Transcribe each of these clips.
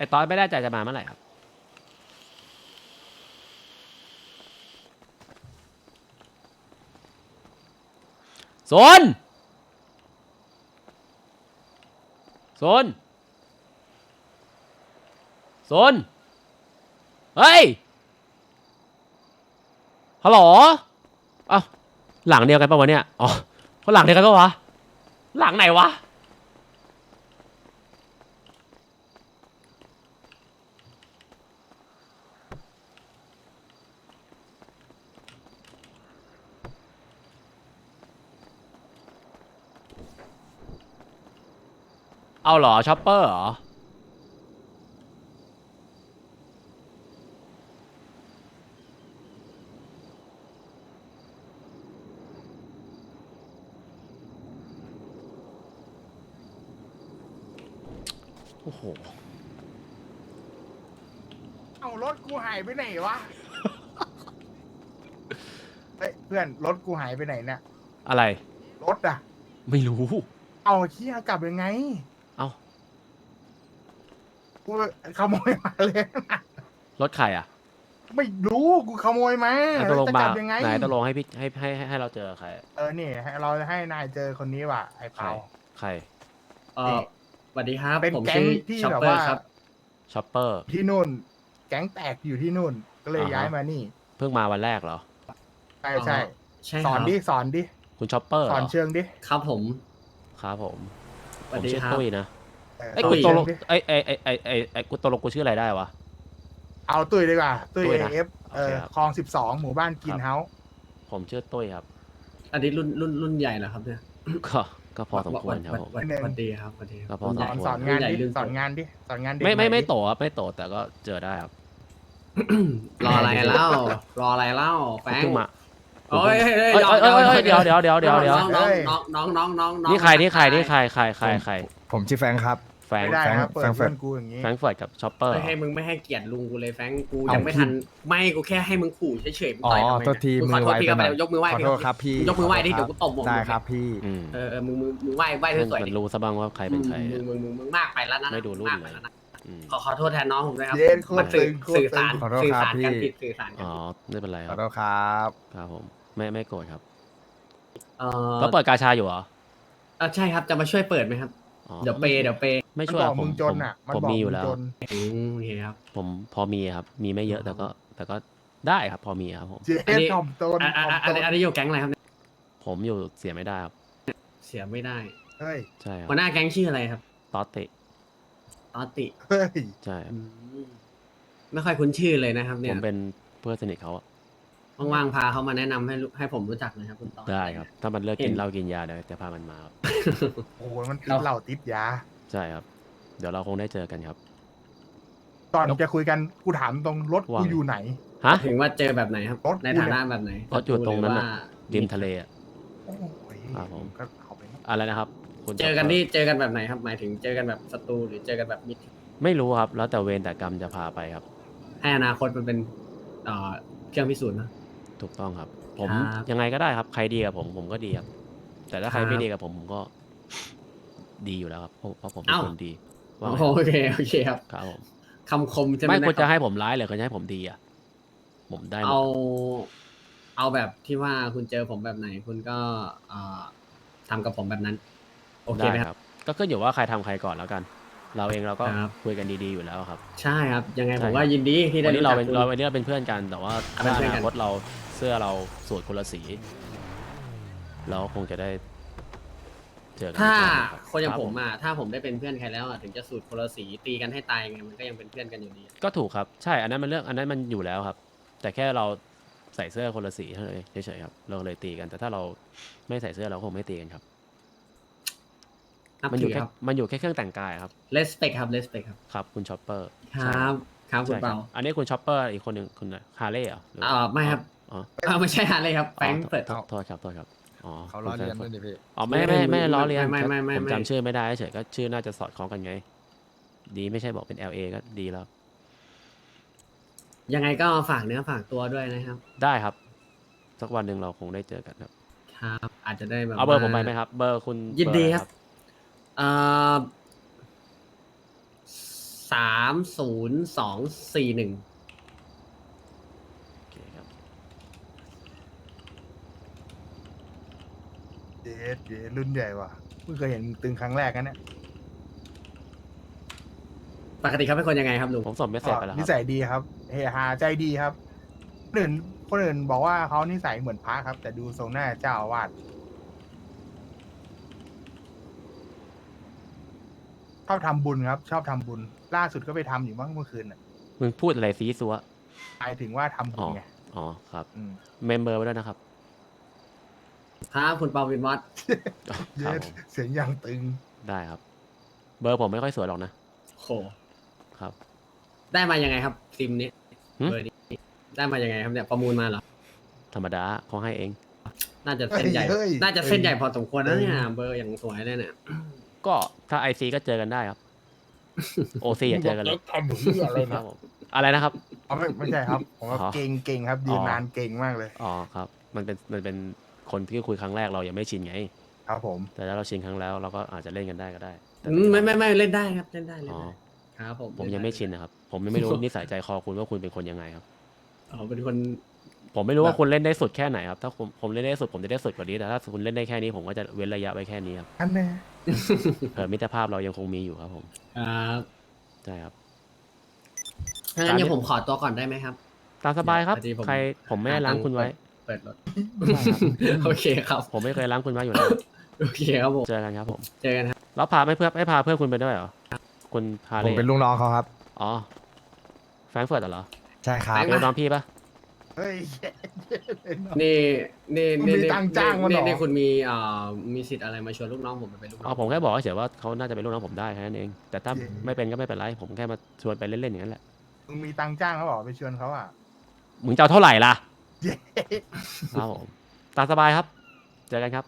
ไอ้ตอนไม่ได้ใจจะมาเมื่อไหร่ครับ โซน โซน โซน เฮ้ย ฮัลโหล เอ้า หลังเดียวกันปะวะเนี่ย อ๋อเขาหลังเดียวกันปะวะ หลังไหนวะ เอาเหรอช็อปเปอร์เหรอ โอ้โห เอารถกูหายไปไหนวะ เฮ้ยเพื่อนรถกูหายไปไหนเนี่ยอะไร รถอะไม่รู้ เอาเชี่ยกลับยังไงเอา กูขโมยมาเลย รถใครอะไม่รู้กูขโมยมาไหนตแล้กวลงจะมากลับยังไงไหนตกลงให้พี่ให้ให้ให้ให้เราเจอใคร เออนี่ให้เราให้นายเจอคนนี้ว่ะไอ้ใครเปา ใครเออสวัสดีครับ เป็นผมแก๊งชื่อที่ช็อปแบบเปอว่า ร์ครับช็อปเปอร์ ที่นู่น แก๊งแตกอยู่ที่นู่น ก็เลยอ่าฮะ ย้ายมานี่เพิ่งมาวันแรกเหรอ ใช่ใช่ใช่สคอนรับดิสอนดิคุณช็อปเปอร์สอนเชิงดิครับผม ครับผมสผวัสมดีชื่อครับ ตุ้ยนะเออ ไอ้ยตุ้กูยตกลงเชิดิไอ้ไอ้ไอ้ไอ้ไอ้ไอ้กูตกลงกูชื่ออะไรได้วะ เอาตุ้ยดีกว่าตุ้ยตุ้ยนะ เอฟเออโอเคครับคลองสิบสองหมู่บ้านกินครับเฮาส์ผมชื่อตุ้ยครับ อันนี้รุ่นรุ่นรุ่นใหญ่เหรอครับเนี่ยก็ก็พอสมควรครับผมสวัสสวัสดีครับสวัสดีคก็รับพอรุ่นสใหญ่อนสมควรสอนงานรุ่ใหญ่ดิรุ่นสอนงานดิสอนงานเด็กไม่ไม่หน่อยไม่ดิโตครับไม่โตแต่ก็เจอได้ครับรออะไรเล่ารออะไรเล่าแฟงเพิ่งมาโอ้ยเฮ้ยเอ้ยเอ้ยเอ้ยเอ้ยเดี๋ยวเดี๋ยวเดี๋ยวเดี๋ยวเดี๋ยวน้องน้องน้องน้องน้องนี่ใครนี่ใครนี่ใครใครใครใครผมชื่อแฟรงค์ครับ แฟรงไม่ค์ได้ครับแฟรงค์เปิดเพื่อนกูอย่างนี้แฟรงก์เฟิร์ตกับช็อปเปอร์ไม่ให้มึงไม่ให้เกียรติลุงกูเลยแฟงกูเอายังไม่ทันไม่กูแค่ให้มึงขู่เฉยๆมึงอ๋อต่อยทำไมโทษทีมึงมืขออโทไวษพี่ไปก็หไปน่อยยกมือไหว้ขอพี่โทษครับพี่ยกมือไหว้ดิเดี๋ยวกูตบมึงได้ครับพี่ อืมเออเออมึงมึงมึงไหว้ไหว้มันสวยๆมันดิรู้ซะบ้างว่าใครเป็นใครมึงมึงมึงมึงมากไปแล้วนะไม่ดูรุ่นมากเลไปยแล้วนะอืมขอขอโทษแทนน้องผมด้วยครับ เย็นโคมัตนรสื่ตึองโคตรสื่อตึสารง ขอโทษสื่อครับสารกันพี่ ผิดสื่อสารกันอ๋อไม่เป็นไรคขรัอบโทษครับ ครับผม ไม่ไม่โกรธครับ เออก็เปิดกาชาอยู่เหรอ เออใช่ครับจะมาช่วยเปิดไหมครับ อ๋อเดี๋ยวเปย์เดี๋ยวเปย์ ไม่มันช่วยบอกผมึมงจผนมอะ มันผมบอกมีอยู่มึงแล้ว จนอืมโอเคครับ ผมพอมีครับ มีไม่เยอะแต่ก็ แต่ก็ได้ครับพอมีครับผม เจ๊อันนี้ถ่อมตนอะอะถ่อมอะอัตนนี้นอันนี้อยู่แก๊งอะไรครับเนี่ยผมอยู่เสียไม่ได้ครับเสียไม่ได้เฮ้ย ใช่ครับหัวหน้าแก๊งชื่ออะไรครับตอตติตอตติเฮ้ย ใช่ครับอืมไม่ค่อยคุ้นชื่อเลยนะครับผเนี่ยมเป็นเพื่อนสนิทเขาอะว่างๆพาเขามาแนะนำให้รู้ให้ผมรู้จักหนะครับคุณตอตได้ครับ ถ้ามันเลิกเห็กินนเหล้ากินยาเดี๋ยวจะพามันมาครับ โอ้โหมันติดเหล้าติดยา ใช่ครับ เดี๋ยวเราคงได้เจอกันครับ ตอนจะคุยกันกูถามตรงรถว่ากูไง อยู่ไหน ฮะ ถึงว่าเจอแบบไหนครับ รถ ในฐานะแบบไหนรถอยู่ตรงนั้นหน่ะว่าริมทะเลอะ โอ้ยครับผม ก็เอาไปอะไรนะครับคุณเจอกันที่เจอกันแบบไหนครับ หมายถึงเจอกันแบบศัตรูหรือเจอกันแบบมิตรไม่รู้ครับ แล้วแต่เวรแต่กรรมจะพาไปครับ ให้อนาคตมันเป็นเอ่อเครื่องพิสูจน์นะ ถูกต้องครับ ผมครับยังไงก็ได้ครับ ใครดีกับผมผมก็ดีครับ แต่ถ้าใครครับ ไม่ดีกับผมผมก็ ดีอยู่แล้วครับเพราะเพราะผมเป็นเอ้า คนดีว่าไงโอเคโอเคครับครับผมคำคมใช่ไหมไม่ควรจะนให้ผมร้ายเลยควรจะให้ผมดีอะผมได้หมเอาดเอาแบบที่ว่าคุณเจอผมแบบไหน คุณก็เอ่อทำกับผมแบบนั้น โอเคได้ไหมคครัรับบก็ขึ้นอยู่ว่าใครทำใครก่อนแล้วกัน เราเองเราก็ครับ คุยกันดี ๆอยู่แล้วครับ ใช่ครับ ยังไงใช่ผมว่าครับ ยินดีที่ได้วันนี้เราจักเป็นคุณ เราวันนี้เราเป็นเพื่อนกัน แต่ว่าอะเป็นถ้าเพื่ออนกันานคตเราเสื้อเราสูตรคนละสี เราคงจะได้ เจอกันถ้าอีกรอบรับคนอย่างรับผมอะถ้าผมได้เป็นเพื่อนใครแล้วอะถึงจะสูตรคนละสีตีกันให้ตายยังไงมันก็ยังเป็นเพื่อนกันอยู่ดี ก็ถูกครับใช่อันนั้นมันเรื่องอันนั้นมันอยู่แล้วครับ แต่แค่เราใส่เสื้อคนละสีเท่านั้นเองเฉยๆครับเราเลยตีกันแต่ถ้าเราไม่ใส่เสื้อเราคงไม่ตีกันครับ นับมันอถืยู่อแค่ครับ มันอยู่แค่เครื่องแต่งกายครับ respect ครับ respect ครับ ครับคุณช็อปเปอร์ครับ ครับคุณใช่คเปารับอันนี้คุณช็อปเปอร์อีกคนหนึ่งคุณฮาร์เล่เหรอหรือว่าอ่าไม่ครับอ๋อ อ่าไม่ใช่ฮาร์เลยครับแฟรงก์เปิดอ๋อโทษครับโทษครับ อ๋อเขาล้อเลียนด้วยนี่พี่อ๋อไม่ไม่ไม่ล้อเลียนไม่ไม่ไม่ผมไม่จำชื่อไม่ได้เฉยก็ชื่อน่าจะสอดคล้องกันไง ดีไม่ใช่บอกเป็น LA ก็ดีแล้ว ยังไงก็ฝากเนื้อฝากตัวด้วยนะครับ ได้ครับ สักวันหนึ่งเราคงได้เจอกันครับ ครับ อาจจะได้แบบเอาเบอร์ว่ผมไปไหมครับ เบอร์คุณยินดีเออะไครับเอ่อสามศูนย์สองสี่หนึ่ง โอเคครับ เจ๊เจ๊รุ่นใหญ่ว่ะเพิ่งเคยเห็นมึงตึงครั้งแรกนะเนี่ยปกติเขาเป็นคนยังไงครับลุงผมส่งเมสเซจไปแล้วคนิรับสัยดีครับเฮฮาใจดีครับคนอื่นคนอื่นบอกว่าเขานิสัยเหมือนพระครับ แต่ดูทรงหน้าเจ้าอาวาสชอบทำบุญครับ ชอบทำบุญ ล่าสุดก็ไปทำอยู่มั้งเมื่อคืนน่ะมึงพูดอะไรซีซัวหมายถึงว่าทำบุญไงอ๋อครับ อืม เมมเบอร์ไว้ด้วยนะครับ ครับคุณปาวินวัดครับเย็ดผมเสียงอย่างตึง ได้ครับ เบอร์ผมไม่ค่อยสวยหรอกนะโห ครับ ได้มายังไงครับซิมนี้หึ เบอร์นี้ได้มายังไงครับเนี่ยประมูลมาเหรอ ธรรมดาเขาให้เอง น่าจะเส้นใหญ่ เฮ้ยน่าจะเส้นใหญ่พอสมควรนะเนี่ยเฮ้ยเบอร์อย่างสวยเลยเนี่ย ก็ถ้าไอซีก็เจอกันได้ครับ โอซีอย่าเจอกันเลยทำเหมือนเรื่องอะไรครันะบผมอะไรนะครับ อ๋อไม่ไม่ใช่ครับ ผมว่าอ๋อ เก่งเก่งครับยืนอ๋อนานเก่งมากเลย อ๋อครับ มันเป็นมันเป็น คนที่คุยครั้งแรกเรายังไม่ชินไง ครับผม แต่ถ้าเราชินครั้งแล้วเราก็อาจจะเล่นกันได้ก็ได้แต่อืมไม่ไม่ไม่เล่นได้ครับเล่นได้เล่นอ๋อได้ครับผมผมยังไม่ชินนะครับ ผมยังไม่รู้ นิสัยใจคอคุณว่าคุณเป็นคนยังไงครับ อ๋อเป็นคน ผมไม่รู้ว่าแบบ คุณเล่นได้สุดแค่ไหนครับ ถ้าผมผมเล่นได้สุดผมจะได้สุดกว่านี้ แต่ถ้าคุณเล่นได้แค่นี้ผมก็จะเว้นระยะไว้แค่นี้ครับ อันแน่เผื่อมิตรภาพเรายังคงมีอยู่ครับผม ครับใช่ครับ ถ้างั้นเดี๋ยวผมขอตัวก่อนได้ไหมครับ ตามสบายครับ พอดีผมใครผมไม่ได้ล้างคุณไว้เปิดรถ โอเคครับ ผมไม่เคยล้างคุณไว้อยู่แล้ว โอเคครับผม เจอกันครับผม เจอกันครับ แล้วพาไม่เพื่อนไม่พาเพื่อนคุณไปด้วยเหรอ คุณพาผเลมยเป็นลูกน้องเขาครับ อ๋อ แฟรงก์เฟิร์ตเหรอ ใช่ครับแฟรงก์เป็นน้องพี่ปะเฮ้ยนี่นี่มึงนี่มีนี่ตังค์จ้างมันเหรอนี่คุณมีอ่ามีสิทธิ์อะไรมาชวนลูกน้องผมไปเป็นลูกน้อ๋อองผมแค่บอกเฉยๆว่าเขาน่าจะเป็นลูกน้องผมได้แค่นั้นเอง แต่ถ้าเย้ไม่เป็นก็ไม่เป็นไร ผมแค่มาชวนไปเล่นๆอย่างนั้นแหละ มึงมีตังค์จ้างเขาบอกไปชวนเขาอะ มึงจะเอาเท่าไหร่ล่ะเย้ ครับผมตามสบายครับ เจอกันครับ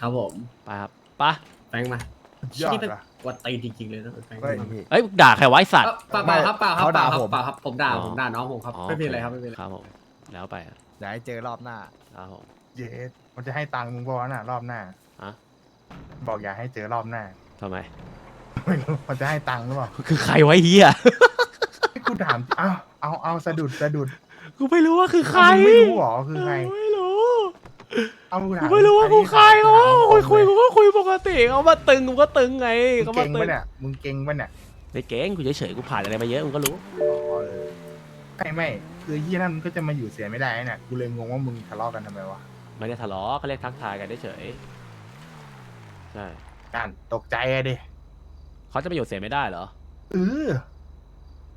ครับผมไปครับไปะแฟรงค์มายอดนี่เป็นว่ะ กวัดตีนจริงๆเลยนะแฟรงค์เฮ้ย เอ้ยด่าใครไวะไอ้สัตว์เอ้าเปล่าเปล่าครับเปล่าครับเขาเปล่าด่าครับผมเปล่าครับผมด่าอ๋อ ผมด่าน้องผมครับอ๋อไม่เป็นไรโอครับไม่เป็นไรครับผมแล้วไปครับเดี๋ยวให้เจอรอบหน้า ครับผม เย้มันจะให้ตังค์มึงบอกน่ะรอบหน้าอะ บอกอย่าให้เจอรอบหน้า ทำไม ไม่รู้มันจะให้ตังค์หรือเปล่าคือใครไวะไอ้เฮีย ให้กูถาม เอาเอาเอาสะดุดสะดุด กูไม่รู้ว่าคือใครเอามึงไม่รู้หรอคือใครไม่รู้เอากูกูถามไม่รู้ว่ากูใครถเขามคุยคุยตรงกูก็คุยปกติเขามาตึงกูก็ตึงไงๆมึเขางมาเก่งตึปะงเนี่ยมึงเก่งปะเนี่ยไม่เก่งกูเฉยๆกูผ่านอะไรมาเยอะมึงก็รู้ไม่ไม่คือยี่นั่นมันก็จะมาอยู่เสียไม่ได้น่ะกูเลยงงว่ามึงทะเลาะกันทำไมวะไม่ได้ทะเลาะเขาเรียกทักทายกันเฉยๆใช่นั่นตกใจอะดิเขาจะไปอยู่เสียไม่ได้เหรอเออ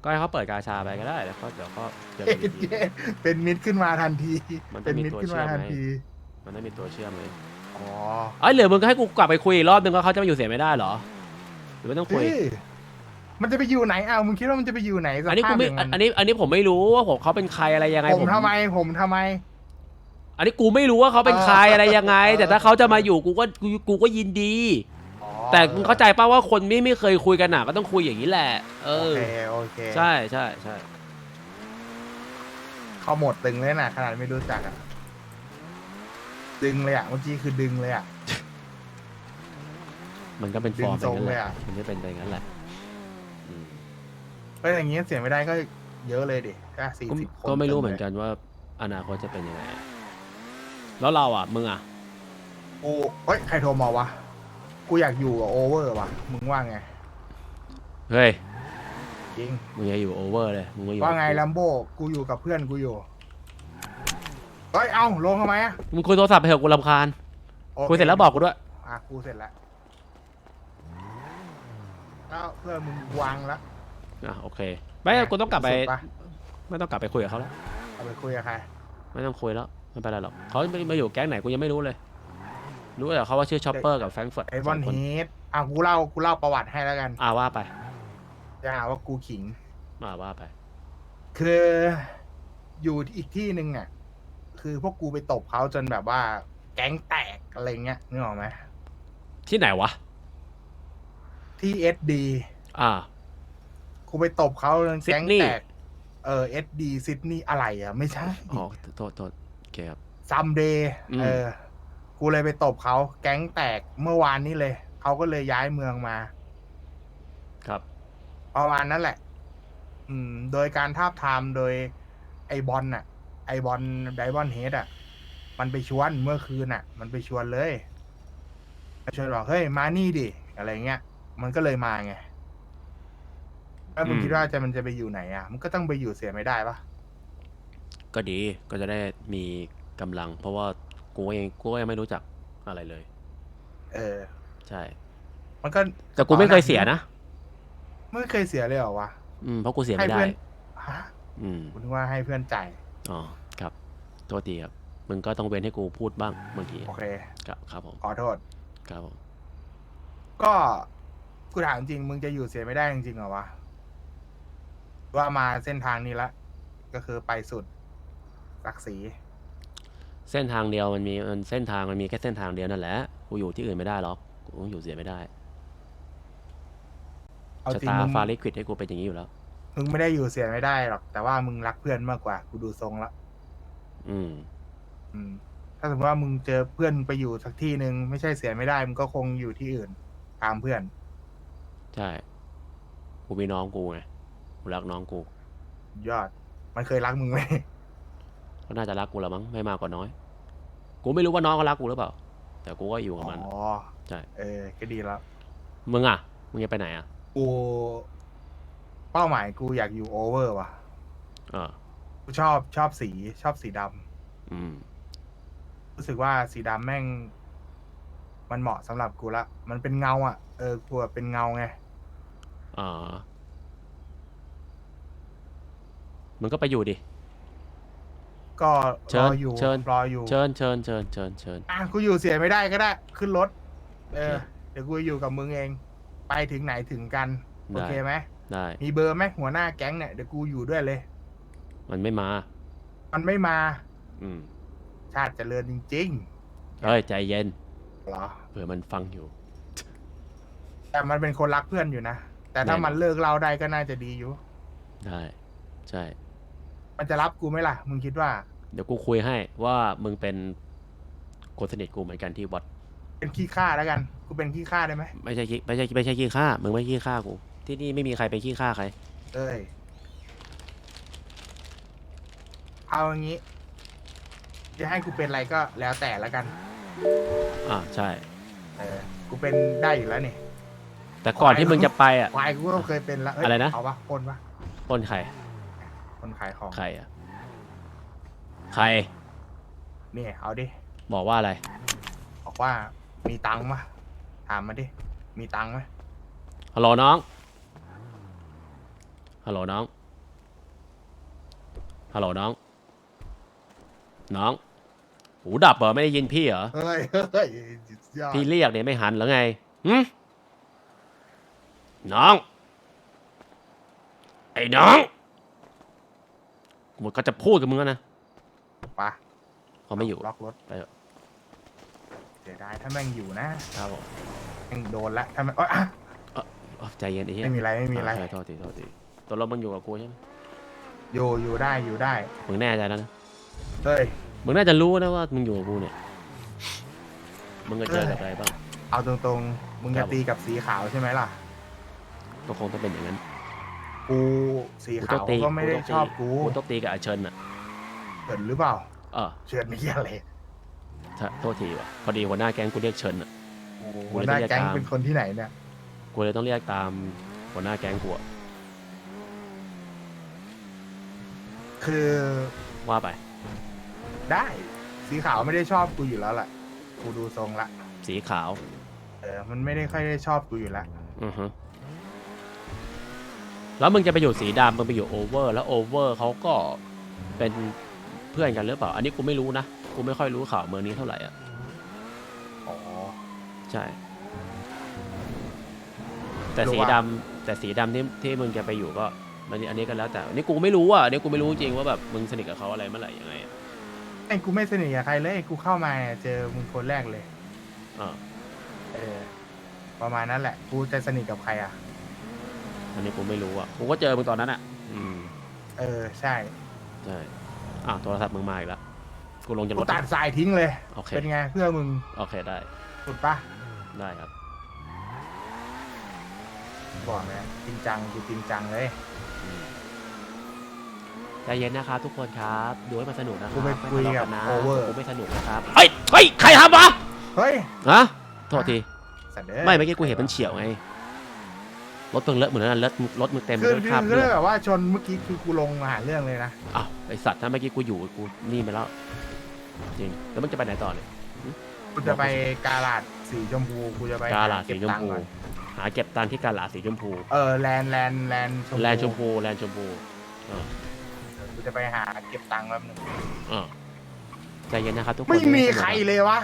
ก็ให้เขาเปิดกาชาไปก็ได้แล้วเขาเดี๋ยวก็เจอเอ๊ะกันอีกทีเจ๊เป็นมิตรขึ้นมาทันที มันต้เป็อนงมีมิตรตัวขึ้นเชื่มาอมทันไหม ที มันไม่มีตัวเชื่อมเลยอ๋อเอ้ยเหลือมึงก็ให้กูกลับไปคุยอีกรอบนึงว่าเขาจะมาอยู่เสียไม่ได้เหรอ หรือไม่ต้องคุยเฮ้ยมันจะไปอยู่ไหนเอามึงคิดว่ามันจะไปอยู่ไหนสอันนี้ภากูพไม่อย่างนั้นอันนี้อันนี้ผมไม่รู้ว่าผมเขาเป็นใครอะไรยังไงผมทำไมผมทำไม อันนี้กูไม่รู้ว่าเขาเป็นใครอะไรยังไงแต่ถ้าเขาจะมาอยู่กูก็กูกูก็ยินดีอ๋อ แต่มึงเข้าใจป่าว่าคนไม่ไม่เคยคุยกันอะก็ต้องคุยอย่างนี้แหละ เอโออ เคโอเคใช่ใช่ใช่เขาหมดตึงเลยนะขนาดไม่รู้จักอะดึงเลยอะเมื่อกี้คือดึงเลยอะมันก็เป็นฟอร์มดึงทรงอย่างนั้นแหเลยละอะ มันจะเป็นไปอย่างนั้นแหละอืมเอ้ยอย่างงี้เสียไม่ได้ก็เยอะเลยดิก็สี่ก็สิบคนก็ไม่รู้ต็เหมือนกันว่า อนาคตจะเป็นยังไง แล้วเราอะ มึงอะ กูเฮ้ยใครโทรมาวะ กูอยากอยู่กับโอเวอร์ว่ะ มึงว่าไง เฮ้ย จริง มึงอย่าอยู่โอเวอร์เลยมึงมาอยู่ว่าไงกับกูลัมโบกูอยู่กับเพื่อนกูอยู่ เฮ้ย เอ้าลงทำไมอะมึงคุยโทรศัพท์ไปเถอะกูรำคาญโอคคุยเสร็จแล้วบอกกูด้วย อะกูเสร็จแล้วแล้วเพื่อนมึงวางแล้วอะโอเค ไม่กูต้องกลับไป สุดปะไม่ต้องกลับไปคุยกับเขาแล้ว เอาไปคุยกับใคร ไม่ต้องคุยแล้วไม่เป็นไรหรอกเขาไม่มาอยู่แก๊งไหนกูยังไม่รู้เลย รู้แต่เขาว่าชื่อชอปเปอร์กับแฟรงก์เฟิร์ตไอ้บอลสงคนเฮดอะกูเล่ากูเล่าประวัติให้แล้วกันอ่าว่าไปจะหาว่ากูขิงอ่าว่าไป คืออยู่อีกที่หนึ่งอะ คือพวกกูไปตบเขาจนแบบว่า แก๊งแตกอะไรเงี้ยนึกออกไหมที่ไหนวะ ที่เอสดีอ่า กูไปตบเขาจนแก๊งซิดนีย์แตก เออเอสดีซิดนีย์อะไรอะ ไม่ใช่อ๋อโทษโทษโอเคครับซัมเดย์อืมเออ กูเลยไปตบเขาแก๊งแตกเมื่อวานนี้เลยเขาก็เลยย้ายเมืองมาครับกประมาณนั้นแหละ อืม โดยการทาบทามโดย ไอบอลน่ะ ไอบอลไดบอนเฮดอะ มันไปชวนเมื่อคืนน่ะ มันไปชวนเลยไปชวนบอกเฮ้ยมานี่ดิอะไรเงี้ย มันก็เลยมาไงแล้วมึงอืมคิดว่าจะมันจะไปอยู่ไหนอะ มันก็ต้องไปอยู่เสียไม่ได้ปะก็ดีก็จะได้มีกำลัง เพราะว่า กูเองกูก็ยังไม่รู้จักอะไรเลย เออ ใช่ มันก็แต่กูไม่เคยเสียนะไม่เคยเสียเลยเหรอวะอืมเพราะกูเสียให้ไม่ได้ เพื่อนฮะอืมคุณว่าให้เพื่อนจ่ายอ๋อครับโทษทีครับมึงก็ต้องเว้นให้กูพูดบ้างบางทีโอเค ครับครับผมขอโทษ ครับผมก็กูถามจริง มึงจะอยู่เสียไม่ได้จริงๆเหรอวะว่ามาเส้นทางนี้ละ ก็คือไปสุดศักดิ์ศรี เส้นทางเดียวมันมีมันเส้นทางมันมีแค่เส้นทางเดียวนั่นแหละกูอยู่ที่อื่นไม่ได้หรอกกูอยู่เสียไม่ได้เอาชะจริงตามึงฟาลิควิดให้กูเป็นอย่างนี้อยู่แล้ว มึงไม่ได้อยู่เสียไม่ได้หรอก แต่ว่ามึงรักเพื่อนมากกว่า กูดูทรงละอืม อืม ถ้าสมมติว่ามึงเจอเพื่อนไปอยู่สักที่หนึ่งไม่ใช่เสียไม่ได้มึงก็คงอยู่ที่อื่น ตามเพื่อน ใช่ กูมีน้องกูไง กูรักน้องกู ยอด มันเคยรักมึงไหม ก็น่าจะรักกูละมั้งไม่มากกว่าน้อย กูไม่รู้ว่าน้องเขารักกูหรือเปล่า แต่กูก็อยู่กับมัน อ๋อใช่ เออก็ดีแล้ว มึงอะมึงจะไปไหนอะกู เป้าหมายกูอยากอยู่โอเวอร์ว่ะเออกูชอบชอบสีชอบสีดำอืม รู้สึกว่าสีดำแม่ง มันเหมาะสำหรับกูละ มันเป็นเงา อะ เออกูแบบเป็นเงาไง อ่า มึงก็ไปอยู่ดิ ก็เชิรญออยู่เชิญ รออยู่เชิญเชิญเชิญเชิญเชิญ อะกูอยู่เสียไม่ได้ก็ได้ ขึ้นรถ เออโอเคเดี๋ยวกูอยู่กับมึงเอง ไปถึงไหนถึงกัน โอได้ เคไหมได้ มีเบอร์ไหมหัวหน้าแก๊งเนี่ยเดี๋ยวกูอยู่ด้วยเลย มันไม่มา มันไม่มาอืมชาติเจริญจริงเฮ้ย ใจเย็น ๆเหรอ เผื่อมันฟังอยู่ แต่มันเป็นคนรักเพื่อนอยู่นะ แต่ถ้าแน่นอน มันเลิกเราได้ก็น่าจะดีอยู่ ได้ ใช่ มันจะรับกูไหมล่ะ มึงคิดว่า เดี๋ยวกูคุยให้ว่ามึงเป็นคนสนิทกูเหมือนกันที่วัด เป็นขี้ข้าแล้วกัน กูเป็นขี้ข้าได้ไหมไม่ใช่ขี้ไม่ใช่ไม่ใช่ขี้ข้ามึงไม่ขี้ข้ากู ที่นี่ไม่มีใครเป็นขี้ข้าใคร เอ้ย เอาอย่างนี้ จะให้กูเป็นอะไรก็แล้วแต่แล้วกัน อ่าใช่ เออ กูเป็นได้อยู่แล้วนี่ แต่ก่อนที่มึงจะไปอะ ควายกูก็เคยเป็นแล้วเยอะไรนะ เอาปะคนปะปล้นใคร คนขายของใครอะใครนี่เอาดิ บอกว่าอะไร บอกว่ามีตังค์ปะถามมาดิ มีตังค์ไหมฮัลโหลน้อง ฮัลโหลน้อง ฮัลโหลน้อง น้อง หูดับเหรอไม่ได้ยินพี่เหรอ เฮ้ยเฮ้ยยอดพี่เรียกเนี่ยไม่หันเหรือไงหึน้อง ไอ้น้อง หมดก็จะพูดกับมึงแล้วนะปะเขาไม่อยู่ ล็อกรถไปเถอะ เสียดายถ้าแม่งอยู่นะครับผมแม่งโดนละถ้าแม่งเอ้ยอะอ๋อใจเย็นไอ้เหี้ยไม่มีอะไรไม่มีอะไราใช่โทษทีโทษทีตัวเรามึงอยู่กับกูใช่ไหมอยู่อยู่ได้อยู่ได้มึงแน่ใจแล้วนะเฮ้ย มึงน่าจะรู้นะว่ามึงอยู่กับกูเนี่ยมึงก็เจอกับอะไรบ้าง เอาตรงๆ มึงครัจะบ ตีกับสีขาวใช่ไหมล่ะ ก็คงต้องเป็นอย่างนั้น กูสีกูขาต้องวตีก็ไม่ได้ต้องตีชอบกูกูต้องตีกับอาเชิญอะเฉินหรือเปล่า เออเฉินนี่อะไรถ้าโทษทีว่ะพอดีหัวหน้าแก๊งกูเรียกเชิญอะกูหัวเลยหน้าต้องเรียกแก๊งตามเป็นคนที่ไหนเนี่ย กูเลยต้องเรียกตามหัวหน้าแก๊งกูอะคือว่าไป ได้ สีขาวไม่ได้ชอบกูอยู่แล้วแหละกูดูทรงละ สีขาว เออ มันไม่ได้ค่อยได้ชอบกูอยู่แล้ว อือฮึ แล้วมึงจะไปอยู่สีดำมึงไปอยู่โอเวอร์แล้วโอเวอร์เขาก็เป็นเพื่อนกันหรือเปล่า อันนี้กูไม่รู้นะ กูไม่ค่อยรู้ข่าวเมืองนี้เท่าไหร่อะ อ๋อ ใช่ แต่รู้สีว่าดำแต่สีดำที่ที่มึงจะไปอยู่ก็อันนี้อันนี้ก็แล้วแต่อันนี้กูไม่รู้อะอันนี้กูไม่รู้จริงว่าแบบมึงสนิทกับเขาอะไรเมื่อไหร่ยังไงอะไอ้กูไม่สนิทกับใครเลยกูเข้ามาเนี่ยเจอมึงคนแรกเลย อ่าเออประมาณนั้นแหละ กูจะสนิทกับใครอะ อันนี้กูไม่รู้อะกูก็เจอมึงตอนนั้นอะ อืมเออใช่ใช่อะโทรศัพท์มึงมาอีกแล้วกูลงจากกูรถ ตัดสายทิ้งเลย โอเค เป็นไงเพื่อมึงโอเคได้สุดปะได้ครับ บอกเลยจริงจังกูจริงจังเลยใจเย็นนะครับทุกคนครับดูให้มันสนุกนะคกูรับไปคุยกับนะ over กูไม่สนุกนะครับเฮ้ยเฮ้ยใครทำวะเฮ้ยฮะโทษทีสัตว์เอ้ยไม่เมื่อกี้กูเห็นมันเฉียวไง รถมึงเลอะเหมือนนั้นรถรถมึงเต็มไปคือด้วยคือคราบคือเลือดแบบว่าชนเมื่อกี้คือกูลงมาหาเรื่องเลยนะอ้าวไอสัตว์ถ้าเมื่อกี้กูอยู่กูนี่ไปแล้วจริงแล้วมึงจะไปไหนต่อเนี่ยกูจะไปกาลาดสีชมพูกูจะไปกาลาสีเก็บชมตังค์พูก่อนหาเก็บตังค์ที่กาลาสีชมพูเออแลนด์แลนด์แลนด์ชมพูแลนด์ชมพูแลนด์ชมพูเออกูจะไปหาเก็บตังค์แป๊บนึงเออใจเย็นนะครับทุกคนไม่มีใครเลยวะ